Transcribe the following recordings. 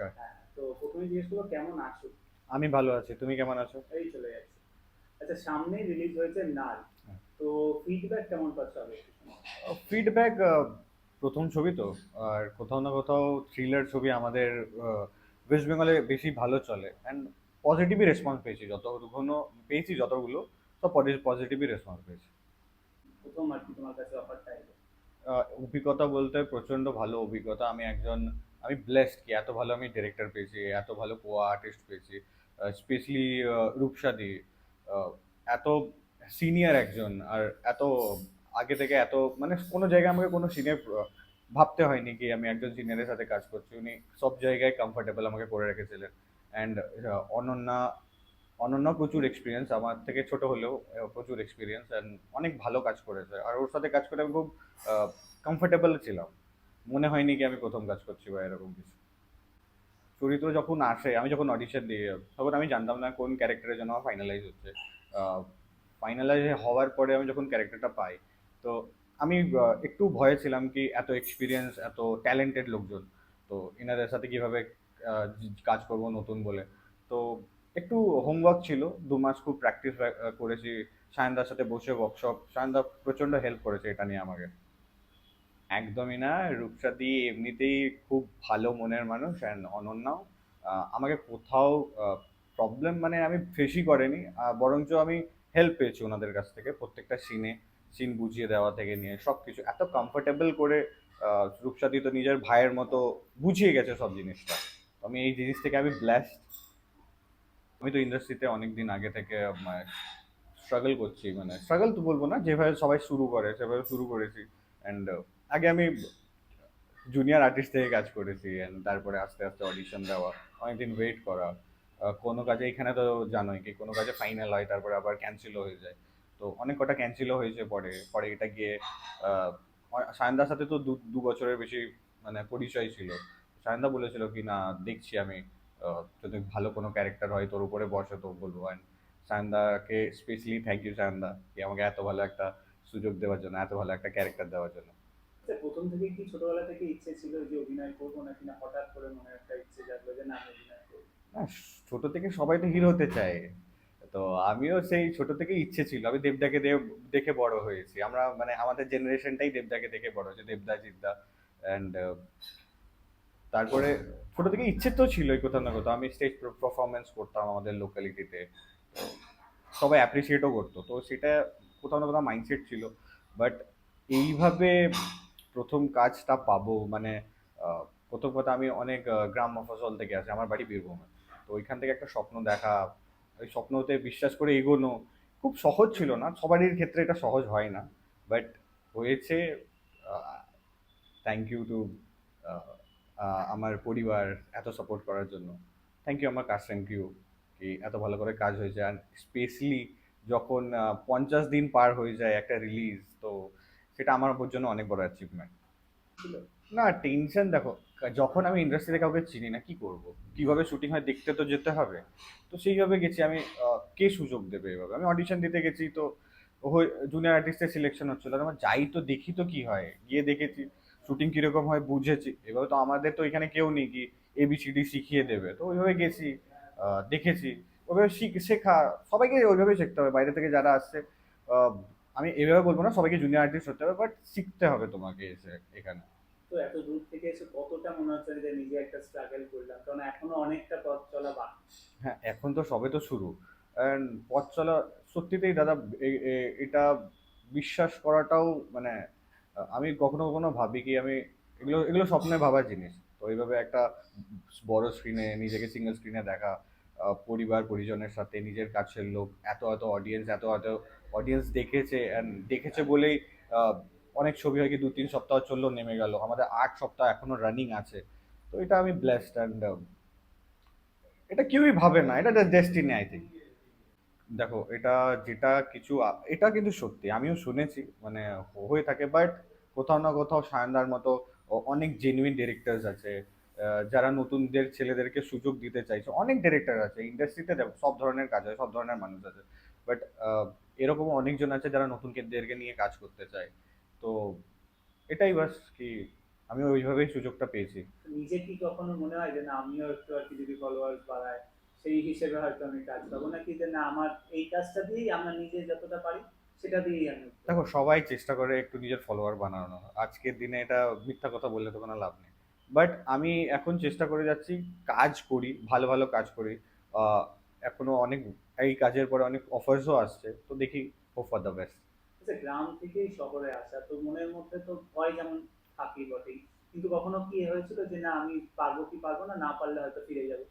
নমস্কার। হ্যাঁ তো প্রথমে জিজ্ঞেস করব কেমন আছো? আমি ভালো আছি তুমি কেমন আছো? এই চলে যাচ্ছে। আচ্ছা সামনে রিলিজ হয়েছে নাল। হ্যাঁ। তো ফিডব্যাক কেমন পাচ্ছ ফিডব্যাক প্রথম ছবি তো আর কোথাও না কোথাও থ্রিলার ছবি আমাদের ওয়েস্ট বেঙ্গলে বেশি ভালো চলে। অ্যান্ড পজিটিভই রেসপন্স পেয়েছি যতগুলো পেয়েছি যতগুলো সব পজিটিভই রেসপন্স পেয়েছি। প্রথম আর কি তোমার কাছে অফারটা অভিজ্ঞতা বলতে প্রচণ্ড ভালো অভিজ্ঞতা। আমি একজন আমি ব্লেসড কি, এত ভালো আমি ডিরেক্টর পেয়েছি, এত ভালো কোয়া আর্টিস্ট পেয়েছি স্পেশালি রূপসাদি এত সিনিয়র একজন, আর এত আগে থেকে এত মানে কোনো জায়গায় আমাকে কোনো সিনিয়র ভাবতে হয়নি কি আমি একজন সিনিয়রের সাথে কাজ করছি, উনি সব জায়গায় কমফোর্টেবল আমাকে করে রেখেছিলেন। অ্যান্ড অনন্যা অনন্যা প্রচুর এক্সপিরিয়েন্স আমার থেকে ছোট হলেও প্রচুর এক্সপিরিয়েন্স অ্যান্ড অনেক ভালো কাজ করেছে। আর ওর সাথে কাজ করে আমি খুব কমফোর্টেবল ছিলাম। মনে হয়নি কি আমি প্রথম কাজ করছি বা এরকম কিছু। চরিত্র যখন আসে, আমি যখন অডিশন দিই, তখন আমি জানতাম না কোন ক্যারেক্টারের জন্য আমার ফাইনালাইজ হচ্ছে। ফাইনালাইজ হওয়ার পরে আমি যখন ক্যারেক্টারটা পাই, তো আমি একটু ভয়ে ছিলাম কি এত এক্সপিরিয়েন্স এত ট্যালেন্টেড লোকজন, তো এনাদের সাথে কীভাবে কাজ করব নতুন বলে। তো একটু হোমওয়ার্ক ছিল, দু মাস খুব প্র্যাকটিস করেছি। সায়নদার সাথে বসে ওয়ার্কশপ সায়নদা প্রচণ্ড হেল্প করেছে এটা নিয়ে আমাকে। একদমই না। রূপসাদি এমনিতেই খুব ভালো মনের মানুষ অ্যান্ড অনন্যাও। আমাকে কোথাও প্রবলেম মানে আমি ফেসই করেনি। বরঞ্চ আমি হেল্প পেয়েছি ওনাদের কাছ থেকে প্রত্যেকটা সিনে সিন বুঝিয়ে দেওয়া থেকে নিয়ে সব কিছু এত কমফোর্টেবল করে রূপসাদি তো নিজের ভাইয়ের মতো বুঝিয়ে গেছে সব জিনিসটা। আমি এই জিনিস থেকে আমি ব্ল্যাস্ট আমি তো ইন্ডাস্ট্রিতে অনেক দিন আগে থেকে স্ট্রাগল করছি। মানে স্ট্রাগল তো বলব না, যেভাবে সবাই শুরু করে, সেভাবে শুরু করেছি। অ্যান্ড আগে আমি জুনিয়র আর্টিস্ট থেকে কাজ করেছি তারপরে আস্তে আস্তে অডিশন দেওয়া, অনেকদিন ওয়েট করা। কোনো কাজে এখানে তো জানোই কি, কোনো কাজে ফাইনাল হয়, তারপরে আবার ক্যান্সেলও হয়ে যায়। তো অনেক কটা ক্যান্সেলও হয়েছে পরে পরে এটা গিয়ে সায়নদার সাথে তো দু বছরের বেশি মানে পরিচয় ছিল। সায়নদা বলেছিল কি, না, দেখছি আমি যদি ভালো কোনো ক্যারেক্টার হয়, তোর উপরে বসে তো বলব। অ্যান্ড সায়নদাকে স্পেশালি থ্যাংক ইউ সায়নদা, কি আমাকে এত ভালো একটা সুযোগ দেওয়ার জন্য, এত ভালো একটা ক্যারেক্টার দেওয়ার জন্য। প্রথম থেকে কি ছোটবেলা থেকে ইচ্ছে ছিল যে অভিনয় করব নাকি না? হঠাৎ করে মনে একটা ইচ্ছে জাগলো যে না অভিনয় করব। না, ছোট থেকে সবাই তো হিরো হতে চায়। তো আমিও সেই ছোট থেকে ইচ্ছে ছিল। আমি দেবদাকে দেব- দেখে বড় হয়েছি। আমরা মানে আমাদের জেনারেশনটাই দেবদাকে দেখে বড় হয়েছে, দেবদা, জিদ্দা অ্যান্ড তারপরে ছোট থেকে ইচ্ছে তো ছিলই কোথাও না কোথাও। আমি স্টেজ পারফরমেন্স করতাম আমাদের লোকালিটিতে সবাই অ্যাপ্রিসিয়েটও করতো। তো সেটা কোথাও না কোথাও মাইন্ডসেট ছিল। বাট এইভাবে প্রথম কাজটা পাবো মানে প্রথম কথা আমি অনেক গ্রাম মফসল থেকে আসি, আমার বাড়ি বীরভূমে। তো ওইখান থেকে একটা স্বপ্ন দেখা, ওই স্বপ্নতে বিশ্বাস করে এগোনো খুব সহজ ছিল না, সবারই ক্ষেত্রে এটা সহজ হয় না। বাট হয়েছে থ্যাংক ইউ টু আমার পরিবার এত সাপোর্ট করার জন্য। থ্যাংক ইউ আমার কাজ থ্যাংক ইউ কি এত ভালো করে কাজ হয়েছে। আর স্পেশালি যখন পঞ্চাশ দিন পার হয়ে যায় একটা রিলিজ তো সেটা আমার ওপর জন্য অনেক বড় অ্যাচিভমেন্ট না টেনশন দেখো, যখন আমি ইন্ডাস্ট্রিতে কাউকে চিনি না, কি করব? কীভাবে শুটিং হয়, দেখতে তো যেতে হবে। তো সেইভাবে গেছি আমি কে সুযোগ দেবে এভাবে? আমি অডিশন দিতে গেছি, তো জুনিয়র আর্টিস্টের সিলেকশন হচ্ছিল। আমার যাই তো দেখি তো কি হয়। গিয়ে দেখেছি শুটিং কীরকম হয়, বুঝেছি। এভাবে তো আমাদের তো এখানে কেউ নেই কি এবিসিডি শিখিয়ে দেবে। তো ওইভাবে গেছি দেখেছি। ওইভাবে শিখ সবাইকে ওইভাবেই শিখতে হবে। বাইরে থেকে যারা আসছে আমি এভাবে বলব না সবাইকে জুনিয়র আর্টিস্ট হতে হবে বাট শিখতে হবে তোমাকে এসে এখানে। তো এত দূর থেকে এসে কতটা মনে হচ্ছে যে নিজে একটা স্ট্রাগল করলাম? কারণ এখনও অনেকটা পথ চলা বাকি। হ্যাঁ এখন তো সবে তো শুরু। পথ চলা সত্যিতেই দাদা এটা বিশ্বাস করাটাও মানে আমি কখনো কখনো ভাবি কি আমি এগুলো এগুলো স্বপ্নে ভাবার জিনিস। তো এইভাবে একটা বড় স্ক্রিনে নিজেকে সিঙ্গেল স্ক্রিনে দেখা পরিবার, পরিজনের সাথে নিজের কাছের লোক, এত এত অডিয়েন্স এত এত অডিয়েন্স দেখেছে অ্যান্ড দেখেছে বলেই অনেক ছবি হয় কি দু, তিন সপ্তাহ চলল, নেমে গেল। আমাদের আট সপ্তাহ এখনও রানিং আছে। তো এটা আমি ব্লেসড অ্যান্ড এটা কেউই ভাবে না। এটা ডেস্টিনি আই থিঙ্ক দেখো, এটা যেটা কিছু এটা কিন্তু সত্যি। আমিও শুনেছি মানে হয়ে থাকে বাট কোথাও না কোথাও সায়নদার মতো অনেক জেনুইন ডিরেক্টরস আছে। যারা নতুনদের ছেলেদেরকে সুযোগ দিতে চাইছে অনেক ডিরেক্টর আছে ইন্ডাস্ট্রিতে দেখো সব ধরনের কাজ হয় সব ধরনের মানুষ আছে। বাট এরকম অনেকজন আছে যারা নতুন নতুনদেরকে নিয়ে কাজ করতে চায়। তো এটাই বাস কি আমি ওইভাবেই সুযোগটা পেয়েছি। নিজে কি কখনো মনে হয় যে না আমিও একটু আর কি যদি ফলোয়ার্স বাড়ায় সেই হিসেবে হয়তো আমি কাজ পাবো? নাকি যে না আমার এই কাজটা দিয়েই আমরা নিজে যতটা পারি সেটা দিয়েই আমি দেখো সবাই চেষ্টা করে একটু নিজের ফলোয়ার বানানো। আজকের দিনে এটা মিথ্যা কথা বললে তো কোনো লাভ নেই। বাট আমি এখন চেষ্টা করে যাচ্ছি কাজ করি ভালো ভালো কাজ করি। এখনও অনেক এই কাজের পরে অনেক অফার্সও আসছে তো দেখি হোপ ফর দ্য বেস্ট আচ্ছা গ্রাম থেকেই শহরে আসা তো মনের মধ্যে তো ভয় যেমন থাকি বটেই। কিন্তু কখনো কি হয়েছিল যে না আমি পারব কি পারব না না পারলে হয়তো ফিরে যাব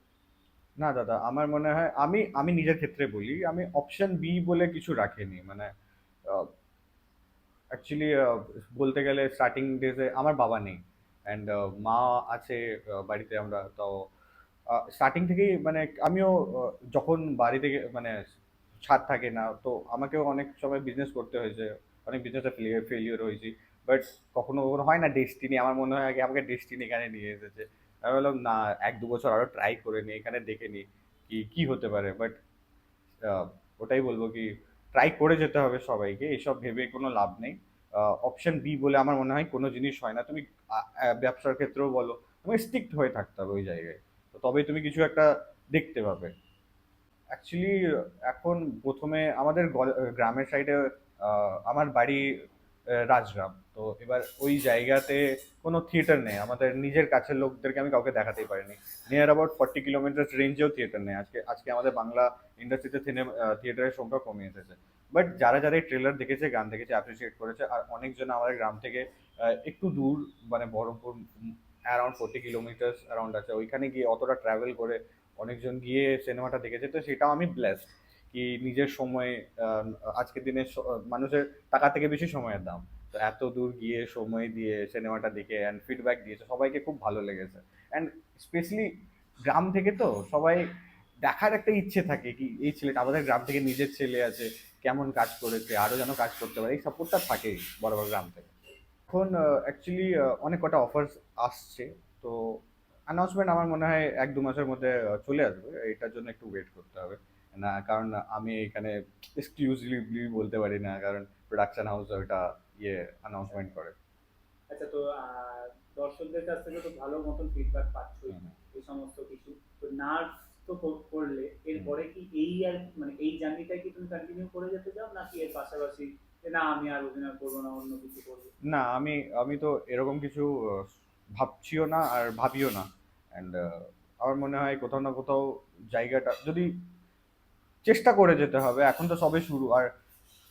না দাদা আমার মনে হয় আমি আমি নিজের ক্ষেত্রে বলি আমি অপশন বি বলে কিছু রাখিনি। মানে অ্যাকচুয়ালি বলতে গেলে স্টার্টিং ডেজে আমার বাবা নেই। অ্যান্ড মা আছে বাড়িতে আমরা, তো স্টার্টিং থেকেই মানে আমিও যখন বাড়ি থেকে মানে ছাদ থাকে না, তো আমাকেও অনেক সময় বিজনেস করতে হয়েছে অনেক বিজনেসে ফেলিওর হয়েছি। বাট কখনো কখনো হয় না ডেস্টিনি আমার মনে হয় আগে আমাকে ডেস্টিনি এখানে নিয়ে এসেছে। আমি বললাম, না, এক দু বছর আরও ট্রাই করে নিই এখানে দেখে নিই কি, কী হতে পারে। বাট ওটাই বলব কি ট্রাই করে যেতে হবে সবাইকে, এসব ভেবে কোনো লাভ নেই। অপশন বি বলে আমার মনে হয় কোনো জিনিস হয় না। তুমি ব্যবসার ক্ষেত্রেও বলো তোমাকে স্ট্রিক্ট হয়ে থাকতে হবে ওই জায়গায়। তো তবেই তুমি কিছু একটা দেখতে পাবে। অ্যাকচুয়ালি এখন প্রথমে আমাদের গ্রামের সাইডে আমার বাড়ি আহ, রাজগ্রাম। তো এবার ওই জায়গাতে কোনো থিয়েটার নেই। আমাদের নিজের কাছের লোকদেরকে আমি কাউকে দেখাতেই পারিনি। নিয়ার অ্যাবাউট ফর্টি কিলোমিটার রেঞ্জেও থিয়েটার নেই। আজকে আজকে আমাদের বাংলা ইন্ডাস্ট্রিতে সিনেমা থিয়েটারের সংখ্যা কমে এসেছে। বাট যারা যারা এই ট্রেলার দেখেছে গান দেখেছে অ্যাপ্রিসিয়েট করেছে আর অনেকজন আমাদের গ্রাম থেকে একটু দূর মানে Baharampur around forty kilometres around আছে। ওইখানে গিয়ে অতটা ট্রাভেল করে অনেকজন গিয়ে সিনেমাটা দেখেছে। তো সেটাও আমি ব্লেসড কি নিজের সময় আজকের দিনে মানুষের টাকা থেকে বেশি সময়ের দাম। তো এত দূর গিয়ে সময় দিয়ে সিনেমাটা দেখে অ্যান্ড ফিডব্যাক দিয়েছে, সবাইকে খুব ভালো লেগেছে। অ্যান্ড স্পেশালি গ্রাম থেকে তো সবাই দেখার একটা ইচ্ছে থাকে কি, এই ছেলেটা আমাদের গ্রাম থেকে নিজের ছেলে আছে, কেমন কাজ করেছে আরও যেন কাজ করতে পারে, এই সাপোর্টটা থাকেই বড় বড় গ্রাম থেকে। এখন অ্যাকচুয়ালি অনেক কটা অফার্স আসছে, তো অ্যানাউন্সমেন্ট আমার মনে হয় এক দু মাসের মধ্যে চলে আসবে, এটার জন্য একটু ওয়েট করতে হবে। না কারণ আমি এখানে এক্সক্লুসিভলি বলতে পারি না কারণ প্রোডাকশন হাউস ওটা ইয়ে অ্যানাউন্সমেন্ট করে। আচ্ছা তো দর্শকদের কাছ থেকে তো ভালো মতন ফিডব্যাক পাচ্ছই হুম। এই সমস্ত কিছু। তো নার্স তো করলে এরপরে কি এই আর মানে এই জার্নিটাই কি তুমি কন্টিনিউ করে যেতে চাও নাকি এর পাশাপাশি না আমি আর অভিনয় করব না অন্য কিছু করব? না আমি আমি তো এরকম কিছু ভাবছিও না আর ভাবিও না। অ্যান্ড আমার মনে হয় কোথাও না কোথাও জায়গাটা যদি চেষ্টা করে যেতে হবে এখন তো সবে শুরু আর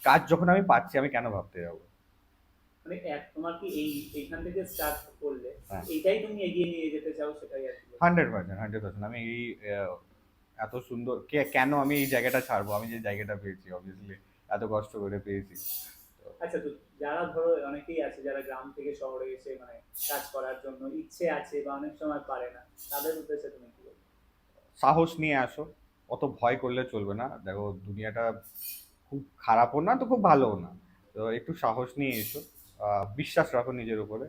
কাজ যখন আমি পাচ্ছি আমি কেন ভাবতে যাব? মানে তোমার কি এই এইখান থেকে স্টার্ট করলে হ্যাঁ। এইটাই তুমি এগিয়ে নিয়ে যেতে চাও সেটাই আর হান্ড্রেড পার্সেন্ট হান্ড্রেড পার্সেন্ট। আমি এই এত সুন্দর কে কেন আমি এই জায়গাটা ছাড়বো? আমি যে জায়গাটা পেয়েছি অবভিয়াসলি এত কষ্ট করে পেয়েছি। আচ্ছা তো যারা ধরো অনেকেই আছে যারা গ্রাম থেকে শহরে এসে মানে কাজ করার জন্য ইচ্ছে আছে বা অনেক সময় পারে না তাদের উদ্দেশ্যে তুমি কি সাহস নিয়ে আসো অত ভয় করলে চলবে না। দেখো দুনিয়াটা খুব খারাপও না তো খুব ভালোও না। তো একটু সাহস নিয়ে এসো। বিশ্বাস রাখো নিজের উপরে।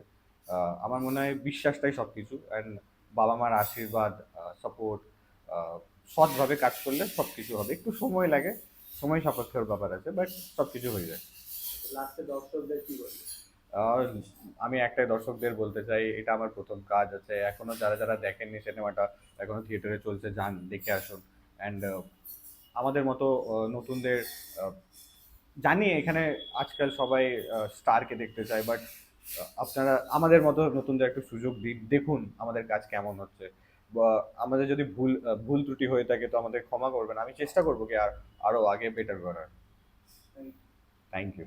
আমার মনে হয় বিশ্বাসটাই সব কিছু অ্যান্ড বাবা মার আশীর্বাদ সাপোর্ট সৎভাবে কাজ করলে সব কিছু হবে। একটু সময় লাগে সময় সাপেক্ষের ব্যাপার আছে বাট সব কিছু হয়ে যায়। লাস্টে দর্শকদের কি বলবে? আমি একটাই দর্শকদের বলতে চাই এটা আমার প্রথম কাজ আছে। এখনও যারা যারা দেখেননি সিনেমাটা এখনও থিয়েটারে চলছে যান দেখে আসুন। অ্যান্ড আমাদের মতো নতুনদের জানি এখানে আজকাল সবাই স্টারকে দেখতে চায় বাট আপনারা আমাদের মতো নতুনদের একটু সুযোগ দিন দেখুন আমাদের কাজ কেমন হচ্ছে। বা আমাদের যদি ভুল ভুল ত্রুটি হয়ে থাকে তো আমাদের ক্ষমা করবেন। আমি চেষ্টা করব কি আর আরও আগে বেটার করার। Thank you